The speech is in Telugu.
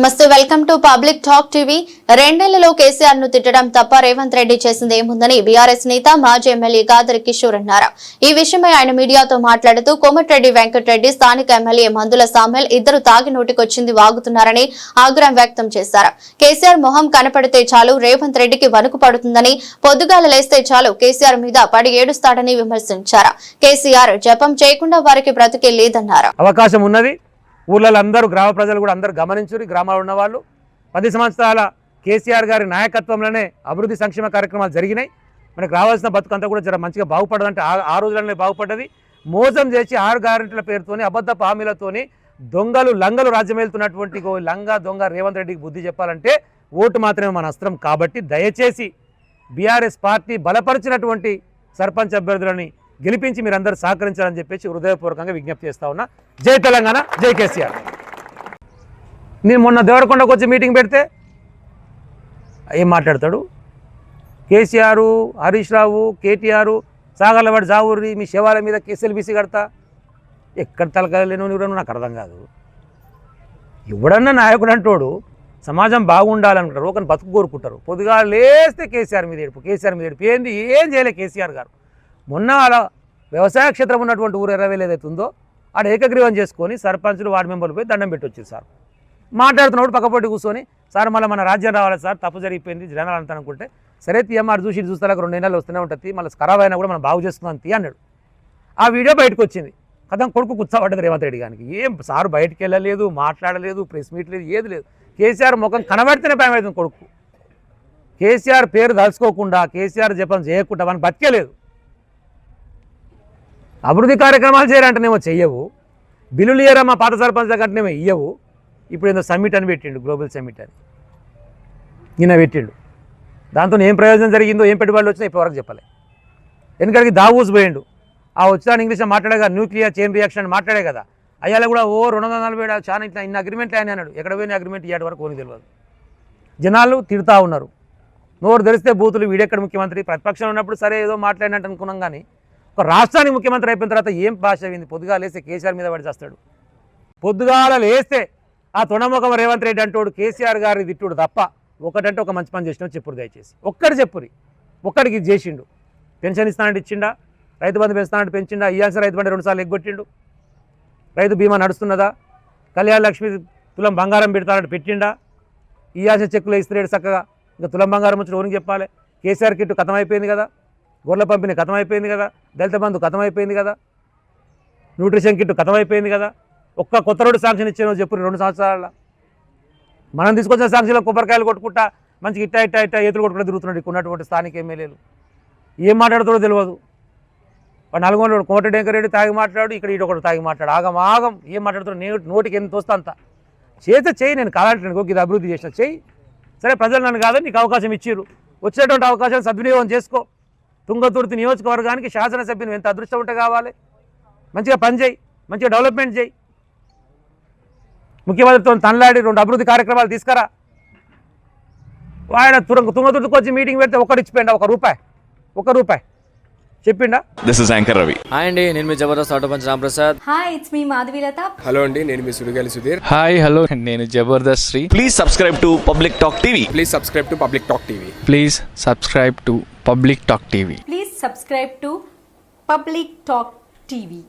నమస్తే welcome to public talk TV. రెండేళ్ళలో కేసీఆర్ను తిట్టడం తప్ప రేవంత్ రెడ్డి చేసింది ఏముందని బీఆర్ఎస్ నేత మాజీ ఎమ్మెల్యే గాదరి కిషోర్ అన్నారు. ఈ విషయమై ఆయన మీడియాతో మాట్లాడుతూ కోమటిరెడ్డి వెంకటరెడ్డి స్థానిక ఎమ్మెల్యే మందుల సామెల్ ఇద్దరు తాగి నోటికొచ్చింది వాగుతున్నారని ఆగ్రహం వ్యక్తం చేశారు. కేసీఆర్ మొహం కనపడితే చాలు రేవంత్ రెడ్డికి వణుకు పడుతుందని పొద్దుగాల లేస్తే చాలు కేసీఆర్ మీద పడి ఏడుస్తాడని విమర్శించారు. కేసీఆర్ జపం చేయకుండా వారికి బ్రతికే లేదన్నారు. అవకాశం ఉన్నది? ఊళ్ళలో అందరూ గ్రామ ప్రజలు కూడా అందరూ గమనించుని గ్రామాల్లో ఉన్నవాళ్ళు. పది సంవత్సరాల కేసీఆర్ గారి నాయకత్వంలోనే అభివృద్ధి సంక్షేమ కార్యక్రమాలు జరిగినాయి. మనకు రావాల్సిన బతుకంతా కూడా జర మంచిగా బాగుపడదంటే ఆ- రోజులనే బాగుపడ్డది. మోసం చేసి ఆరు గ్యారెంటీల పేరుతోని అబద్ధపు హామీలతోని దొంగలు లంగలు రాజ్యమేలుతున్నటువంటి ఓ లంగ దొంగ రేవంత్ రెడ్డికి బుద్ధి చెప్పాలంటే ఓటు మాత్రమే మన అస్త్రం. కాబట్టి దయచేసి బీఆర్ఎస్ పార్టీ బలపరిచినటువంటి సర్పంచ్ అభ్యర్థులని గెలిపించి మీరందరూ సహకరించాలని చెప్పేసి హృదయపూర్వకంగా విజ్ఞప్తి చేస్తా ఉన్నా. జై తెలంగాణ జై కేసీఆర్. నేను మొన్న దేవరకొండకు వచ్చి మీటింగ్ పెడితే ఏం మాట్లాడతాడు? కేసీఆర్ హరీష్ రావు కేటీఆర్ సాగర్లవాడి జావూరి మీ శవాల మీద కేసీఎల్బీసీ కడతా? ఎక్కడ తలకలేను నువ్వు నాకు అర్థం కాదు. ఎవడన్నా నాయకుడు అంటోడు సమాజం బాగుండాలనుకుంటారు ఒకరిని బతుకు కోరుకుంటారు. పొద్దుగా లేస్తే కేసీఆర్ మీద ఏడుపు కేసీఆర్ మీద ఏడుపు. ఏంది? ఏం చేయలే కేసీఆర్ గారు. మొన్న అలా వ్యవసాయ క్షేత్రం ఉన్నటువంటి ఊరు ఎరవేలేదైతుందో ఉందో ఆడ ఏకగ్రీవం చేసుకొని సర్పంచులు వార్డు మెంబర్లు పోయి దండం పెట్టొచ్చారు సార్. మాట్లాడుతున్నప్పుడు పక్కపొట్టి కూర్చొని సార్ మళ్ళీ మన రాజ్యం రావాలి సార్? తప్పు జరిగిపోయింది జనాలు అంతా అనుకుంటే. సరే తీయమ్మారు చూసి చూస్తారా? చూస్తే రెండు నెలలు వస్తూనే ఉంటుంది మళ్ళీ ఖరాబ్ అయినా కూడా మనం బాగు చేస్తున్నాం తీ అన్నాడు. ఆ వీడియో బయటకు వచ్చింది. కథం కొడుకు కూర్చోబడ్డది రేవంత్ రెడ్డి గారికి. ఏం సార్ బయటికి వెళ్ళలేదు మాట్లాడలేదు ప్రెస్ మీట్ లేదు ఏది లేదు. కేసీఆర్ ముఖం కనబడితేనే భయం అవుతుంది కొడుకు. కేసీఆర్ పేరు దలుచుకోకుండా కేసీఆర్ జపం చేయకుండా మనం బతికేలేదు. అభివృద్ధి కార్యక్రమాలు చేయాలంటేనేమో చెయ్యవు. బిల్లులు ఇయ్యరా మా పాత సర్పంచ్ కంటేనేమో ఇయ్యవు. ఇప్పుడు ఏదో సమ్మిట్ అని పెట్టిండు గ్లోబల్ సమ్మిట్ అని. నిన్న పెట్టిండు. దాంతో ఏం ప్రయోజనం జరిగిందో ఏం పెట్టుబడులు వచ్చినా ఇప్పటివరకు చెప్పలే. ఎందుకంటే దావూస్ పోయిండు. ఆ వచ్చాను ఇంగ్లీష్లో మాట్లాడే న్యూక్లియర్ చైన్ రియాక్షన్ అని మాట్లాడే కదా. అయ్యాల కూడా ఓ రెండు వందల నలభై ఏడు చాలా ఇట్లా ఇన్ని అగ్రిమెంట్లు ఆయన అన్నాడు. ఎక్కడ పోయిన అగ్రిమెంట్ ఇయ్యాడు వరకు ఓని తెలియదు జనాలు తిడతా ఉన్నారు. నోరు తెరిస్తే బూతులు వీడెక్కడ ముఖ్యమంత్రి? ప్రతిపక్షంలో ఉన్నప్పుడు సరే ఏదో మాట్లాడినట్టు అనుకున్నాం కానీ ఒక రాష్ట్రానికి ముఖ్యమంత్రి అయిపోయిన తర్వాత ఏం భాష అయింది? పొద్దుగా లేస్తే కేసీఆర్ మీద పడి చేస్తాడు. పొద్దుగాల లేస్తే ఆ తొణముఖం రేవంత్ రెడ్డి అంటోడు కేసీఆర్ గారి తిట్టుడు తప్ప ఒకటంటే ఒక మంచి పని చేసినా చెప్పుడు దయచేసి. ఒక్కడు చెప్పురి. ఒక్కడికి ఇది చేసిండు. పెన్షన్ ఇస్తానంటే ఇచ్చిండా? రైతు బంధు పెంచుతానంటే పెంచిండా? ఇయ్యాల్సిన రైతు బండి రెండుసార్లు ఎగ్గొట్టిండు. రైతు బీమా నడుస్తున్నదా? కళ్యాణ లక్ష్మి తులం బంగారం పెడతానంటే పెట్టిండా? ఇయ్యాల్సిన చెక్కులు ఇస్తున్నాడు చక్కగా. ఇంకా తులం బంగారం వచ్చి ఓనికి చెప్పాలి. కేసీఆర్ కిట్టు కథమైపోయింది కదా. గొర్రెల పంపిణీ కథం అయిపోయింది కదా దళిత బంధు కథం అయిపోయింది కదా న్యూట్రిషన్ కిట్టు కథం అయిపోయింది కదా ఒక్క కొత్త రోడ్డు శాంక్షన్ ఇచ్చాను చెప్పు రెండు సంవత్సరాల? మనం తీసుకొచ్చిన శాంక్షన్లో కొబ్బరికాయలు కొట్టుకుంటా మంచిగా ఇట్టా ఇట్టా ఇట్టా ఏతులు కొట్టుకుంటూ తిరుగుతున్నాడు ఇక్కడ ఉన్నటువంటి స్థానిక ఎమ్మెల్యేలు. ఏం మాట్లాడుతాడో తెలియదు వాడు నల్గొండ కోట డెంకరెడ్డి తాగి మాట్లాడు ఇక్కడ ఇటు ఒకటి తాగి మాట్లాడు. ఆగం ఆగం. ఏం మాట్లాడుతాడు నేను నోటికి ఎంత వస్తా అంత. చేస్తే చెయ్యి నేను కావాలంటే నేను ఇది అభివృద్ధి చేసిన చెయ్యి సరే ప్రజలు నన్ను కాదని నీకు అవకాశం ఇచ్చారు వచ్చినటువంటి అవకాశాన్ని సద్వినియోగం చేసుకో. తుంగతుర్తి నియోజకవర్గానికి శాసనసభ్యుని ఎంత అదృష్టం ఉంటే కావాలి? మంచిగా పని చేయి మంచిగా డెవలప్మెంట్ చేయి. ముఖ్యమంత్రితో తనలాడి రెండు అభివృద్ధి కార్యక్రమాలు తీసుకురా. ఆయన తుంగ తుంగతుర్తికి వచ్చి మీటింగ్ పెడితే ఒకటి ఇచ్చిపోయిండా? ఒక రూపాయి. ఒక రూపాయి. చెప్పిండా? This is anchor Ravi hi అండి నేను మీ Jabardasth auto punch Ramprasad. Hi it's me Madhavilatha. Hello అండి నేను మీ సుడిగాలి సుధీర్. హాయ్ హలో నేను Jabardasth Sri. Please subscribe to public talk TV please subscribe to public talk TV please subscribe to public talk TV. Please subscribe to public talk TV.